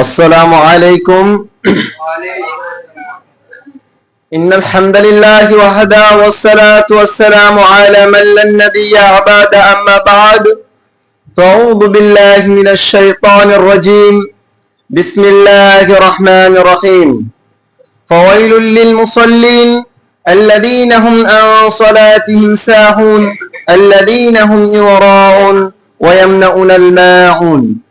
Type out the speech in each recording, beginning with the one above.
السلام عليكم. إن الحمد لله وحده والصلاة والسلام على من لا نبي بعد أما بعد فأعوذ بالله من الشيطان الرجيم. بسم الله الرحمن الرحيم. فويل للمصلين الذين هم عن صلاتهم ساهون الذين هم يراءون ويمنعون الماعون.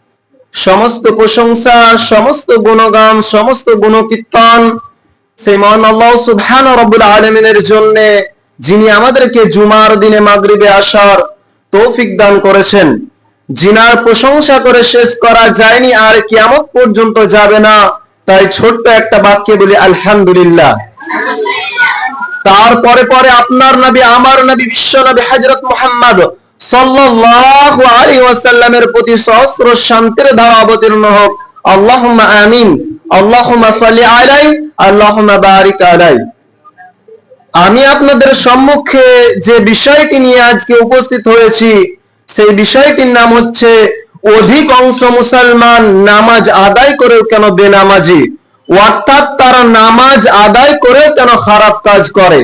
সমস্ত প্রশংসা, সমস্ত গুণগান, সমস্ত গুণকীর্তন সেই মহান আল্লাহ সুবহান রব্বুল আলমিনের জন্য যিনি আমাদেরকে জুমার দিনে মাগরিবে আসার তৌফিক দান করেছেন। জিনার প্রশংসা করে শেষ করা যায়নি আর কিয়ামত পর্যন্ত যাবে না, তাই ছোট্ট একটা বাক্যে বলি, আলহামদুলিল্লাহ। তারপরে পরে আপনার নবী, আমার নবী, বিশ্ব নবী হযরত মুহাম্মদ সাল্লাল্লাহু আলাইহি ওয়াসাল্লামের প্রতি সহস্র শান্তির ধারা অবতীর্ণ হোক। আল্লাহুম্মা আমিন, আল্লাহুম্মা সাল্লি আলাই আল্লাহুম্মা বারিক আলাই আমি আপনাদের সম্মুখে যে বিষয়টি নিয়ে আজকে উপস্থিত হয়েছি, সেই বিষয়টির নাম হচ্ছে, অধিক অংশ মুসলমান নামাজ আদায় করেও কেন বেনামাজি? অর্থাৎ তারা নামাজ আদায় করেও কেন খারাপ কাজ করে?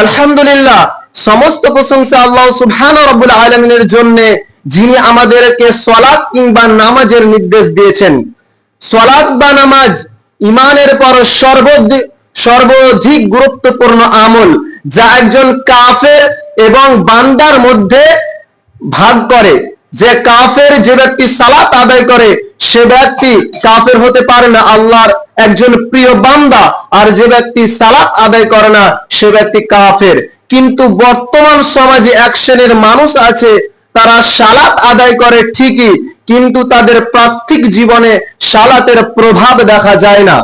আলহামদুলিল্লাহ সমস্ত প্রশংসা আল্লাহ সুবহান রব্বুল আলমিনের জন্য, যিনি আমাদেরকে সলাৎ কিংবা নামাজের নির্দেশ দিয়েছেন। সলাৎ বা নামাজ ইমানের পর সর্বাধিক সর্বাধিক গুরুত্বপূর্ণ আমল যা একজন কাফের এবং বান্দার মধ্যে ভাগ করে। যে কাফের যে ব্যক্তি সালাত আদায় করে, সে ব্যক্তি কাফের হতে পারে না, আল্লাহর একজন প্রিয় বান্দা। আর যে ব্যক্তি সালাত আদায় করে না, সে ব্যক্তি কাফের। কিন্তু বর্তমান সমাজে এক শ্রেণির মানুষ আছে, তারা সালাত আদায় করে ঠিকই, কিন্তু তাদের প্রাত্যিক জীবনে সালাতের প্রভাব দেখা যায় না।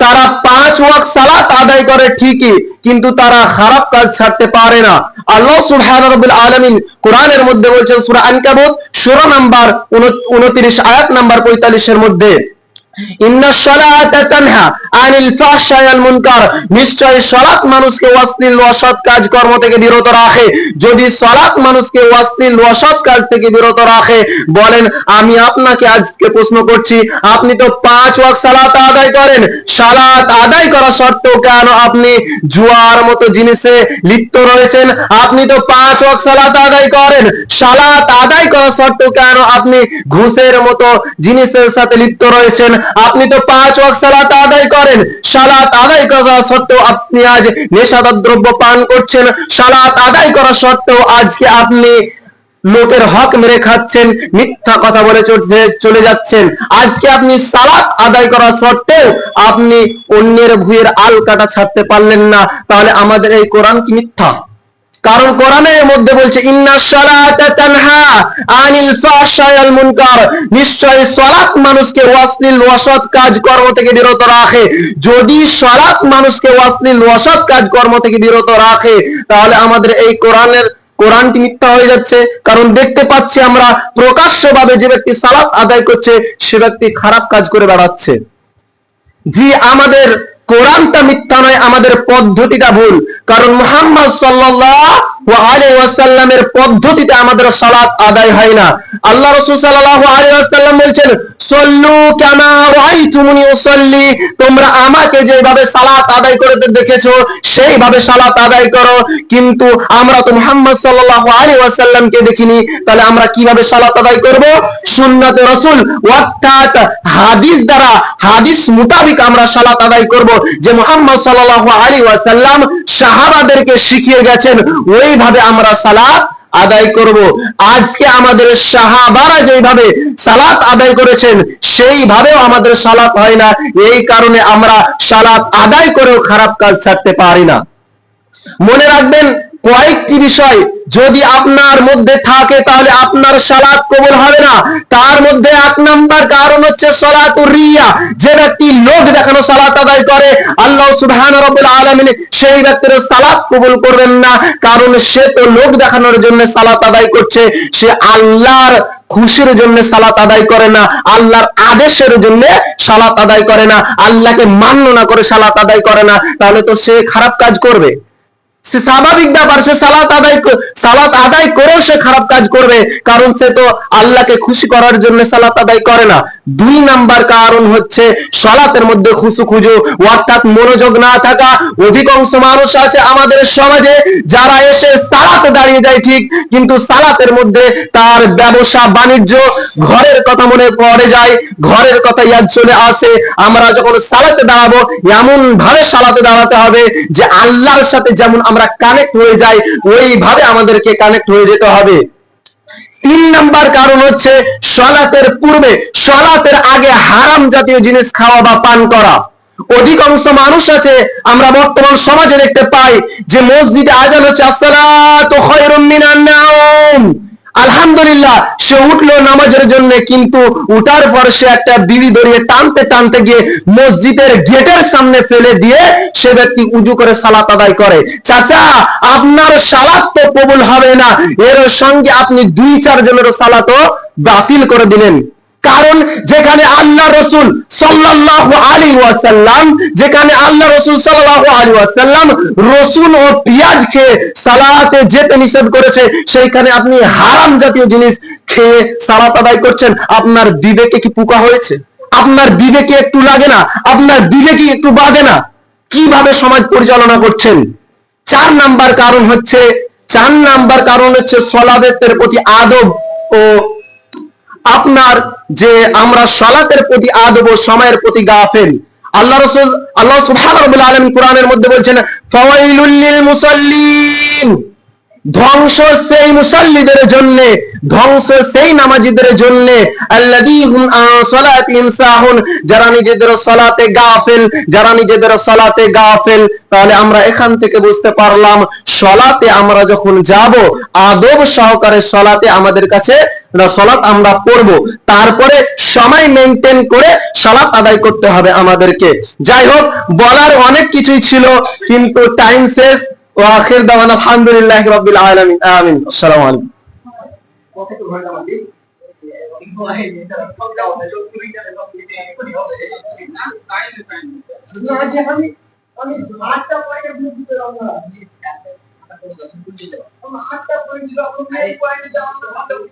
তারা পাঁচ ওয়াক্ত সালাত আদায় করে ঠিকই, কিন্তু তারা খারাপ কাজ ছাড়তে পারে না। আল্লাহ সুবহান রাব্বুল আলামিন কোরআনের মধ্যে বলছেন, সূরা আনকাবুত সূরা নাম্বার 29 আয়াত নাম্বার 45 এর মধ্যে। আমি আপনাকে আজকে প্রশ্ন করছি, আপনি তো পাঁচ ওয়াক্ত সালাত আদায় করেন। সালাত আদায় করা সত্ত্বেও কেন আপনি জুয়ার মতো জিনিসে লিপ্ত রয়েছেন? আপনি তো পাঁচ ওয়াক্ত সালাত আদায় করেন। সালাত আদায় করা সত্ত্বেও কেন আপনি ঘুষের মতো জিনিসের সাথে লিপ্ত রয়েছেন? আপনি তো পাঁচ ওয়াক্ত সালাত আদায় করেন। সালাত আদায় করা সত্ত্বেও আপনি আজ নেশাদার দ্রব্য পান করছেন। সালাত আদায় করা সত্ত্বেও আজকে আপনি লোকের হক মেরে খাচ্ছেন, মিথ্যা কথা বলে চলে যাচ্ছেন। আজকে আপনি সালাত আদায় করা সত্ত্বেও আপনি অন্যের ভুয়ের আল কাটা ছাড়তে পারলেন না। তাহলে আমাদের এই কোরআন কি মিথ্যা? কারণ কোরআনের মধ্যে বলছে নিশ্চয় সালাত মানুষকে অশ্লীল অসৎ কাজ কর্ম থেকে বিরত রাখে। যদি সালাত মানুষকে অশ্লীল অসৎ কাজ কর্ম থেকে বিরত রাখে, তাহলে আমাদের এই কোরআনের, কোরআনটি মিথ্যা হয়ে যাচ্ছে। কারণ দেখতে পাচ্ছি আমরা প্রকাশ্যভাবে যে ব্যক্তি সালাত আদায় করছে, সে ব্যক্তি খারাপ কাজ করে বেড়াচ্ছে। জি, আমাদের কোরআনটা মিথ্যা নয় আমাদের পদ্ধতিটা ভুল। কারণ মুহাম্মদ ওয়াসাল্লামের পদ্ধতিতে আমাদের আদায় হয় না। আল্লাহ রাসূল ওয়াসাল্লাম বলছেন তোমরা আমাকে যেভাবে সালাত আদায় করতে সেইভাবে সালাত আদায় করো। কিন্তু আমরা তো মুহাম্মদ আলাইহি ওয়াসাল্লামকে দেখিনি, তাহলে আমরা কীভাবে সালাত আদায় করব? সুন্নাতে রাসূল, অর্থাৎ হাদিস দ্বারা, হাদিস মোতাবেক আমরা সালাত আদায় করব। যে মুহাম্মদ আলাইহি ওয়াসাল্লাম সাহাবাদেরকে শিখিয়ে গেছেন ওইভাবে আমরা সালাত আদায় করব, আজকে আমাদের সাহাবারা যেভাবে সালাত আদায় করেছেন, সেইভাবেও আমাদের সালাত হয় না। এই কারণে আমরা সালাত আদায় করেও খারাপ কাজ ছাড়তে পারি না। মনে রাখবেন কয়েকটি বিষয় যদি আপনার মধ্যে থাকে, তাহলে আপনার সালাত কবুল হবে না। তার মধ্যে এক নাম্বার কারণ হচ্ছে সলাতুর রিয়া। যে ব্যক্তি লোক দেখানো সালাত আদায় করে, আল্লাহ সুবহান রাব্বুল আলামিন সেই ব্যক্তির সালাত কবুল করবেন না। কারণ সে তো লোক দেখানোর জন্য সালাত আদায় করছে। সে আল্লাহর খুশির জন্য সালাত আদায় করে না। আল্লাহর আদেশের জন্য সালাত আদায় করে না। আল্লাহকে মান্য না করে সালাত আদায় করে না। তাহলে তো সে খারাপ কাজ করবে। সে স্বাভাবিক ব্যাপার, সে সালাত আদায় সালাত আদায় করেও সে খারাপ কাজ করবে, কারণ সে তো আল্লাহকে খুশি করার জন্য সালাত আদায় করে না। দুই নাম্বার কারণ হচ্ছে সলাতের মধ্যে খুশু খুজু, অর্থাৎ মনোযোগ না থাকা অধিকাংশ মানুষ আছে আমাদের সমাজে যারা এসে সালাতে দাঁড়িয়ে যায় ঠিক, কিন্তু সালাতের মধ্যে তার ব্যবসা, বাণিজ্য ঘরের কথা মনে পড়ে যায়, ঘরের কথা ইয়াদ চলে আসে, আমরা যখন সালাতে দাঁড়াবো, এমন ভাবে সালাতে দাঁড়াতে হবে যে আল্লাহর সাথে যেমন আমরা কানেক্ট হয়ে যাই, ওইভাবে আমাদেরকে কানেক্ট হয়ে যেতে হবে। তিন নাম্বার কারণ হচ্ছে সলাতের পূর্বে, সলাতের আগে হারাম জাতীয় জিনিস খাওয়া বা পান করা। অধিকাংশ মানুষ আছে, আমরা বর্তমান সমাজে দেখতে পাই যে মসজিদে আজান হচ্ছে, আসসালাত আলহামদুলিল্লাহ, সে উঠল নামাজের জন্য, কিন্তু উঠার পর সে একটা বিড়ি ধরিয়ে টানতে টানতে গিয়ে মসজিদের গেটের সামনে ফেলে দিয়ে সে ব্যক্তি উজু করে সালাত আদায় করে। চাচা, আপনার সালাত তো কবুল হবে না। এর সঙ্গে আপনি দুই চার জনের সালাতও বাতিল করে দিলেন। কারণ যেখানে আল্লাহ রসুল সাল্লাল্লাহু আলাইহি ওয়াসাল্লাম, যেখানে আল্লাহ রসুল সাল্লাল্লাহু আলাইহি ওয়াসাল্লাম রসুন ও পেঁয়াজ খেয়ে সালাতে যেতে নিষেধ করেছে, সেইখানে আপনি হারাম জাতীয় জিনিস খেয়ে সালাত আদায় করছেন। আপনার বিবেকে কি পোকা হয়েছে? আপনার বিবেকে একটু লাগে না? আপনার বিবেকে একটু বাঁধে না? কীভাবে সমাজ পরিচালনা করছেন? চার নাম্বার কারণ হচ্ছে, চার নাম্বার কারণ হচ্ছে সলাবেতের প্রতি আদব ও আপনার যে আমরা সালাতের প্রতি আদব সময়ের প্রতি গাফেল। আল্লাহ রসুল, আল্লাহ কোরআনের মধ্যে বলছেন ধ্বংস সেই জন্য, ধ্বংস সেই নামাজিদের জন্য যারা নিজেদের সালাতে গাফেল, যারা নিজেদের তাহলে আমরা এখান থেকে বুঝতে পারলাম, সালাতে আমরা যখন যাব, আদব সহকারে সালাতে আমাদের কাছে সলাত আমরা পড়ব। তারপরে সময় মেনটেন করে সলাৎ আদায় করতে হবে আমাদেরকে। যাই হোক, বলার অনেক কিছুই ছিল, কিন্তু টাইম শেষ। ও আখির দাওয়ান, আলহামদুলিল্লাহ রবিল আলমিন। আমিন। আসসালামু আলাইকুম। আমি আমি আমি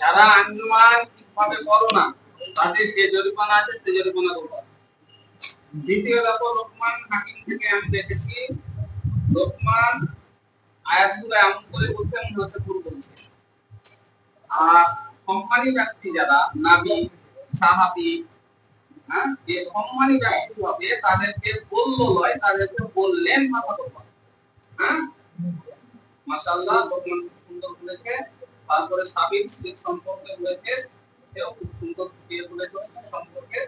যারা আঞ্জুমান ঠিকভাবে করো না তাদের যে জরিমানা আছে সে জরিমানা দেবো দ্বিতীয় দেখো লোকমান হাকিম থেকে আমি দেখেছি লোকমান আয়াতগুলো এমন করে বলছে মনে হচ্ছে ভুল বলছে আর সম্মানী ব্যক্তি যারা নাবি সাহাবি হ্যাঁ যে সম্মানী ব্যক্তি হবে, তাদেরকে বলল লয়, তাদেরকে বললেন মাথা কথা হ্যাঁ? মাশাআল্লাহ তখন সুন্দর বলেছে তারপরে সাবির সম্পর্কে বলেছে সেও খুব সুন্দর বলেছে সম্পর্কে।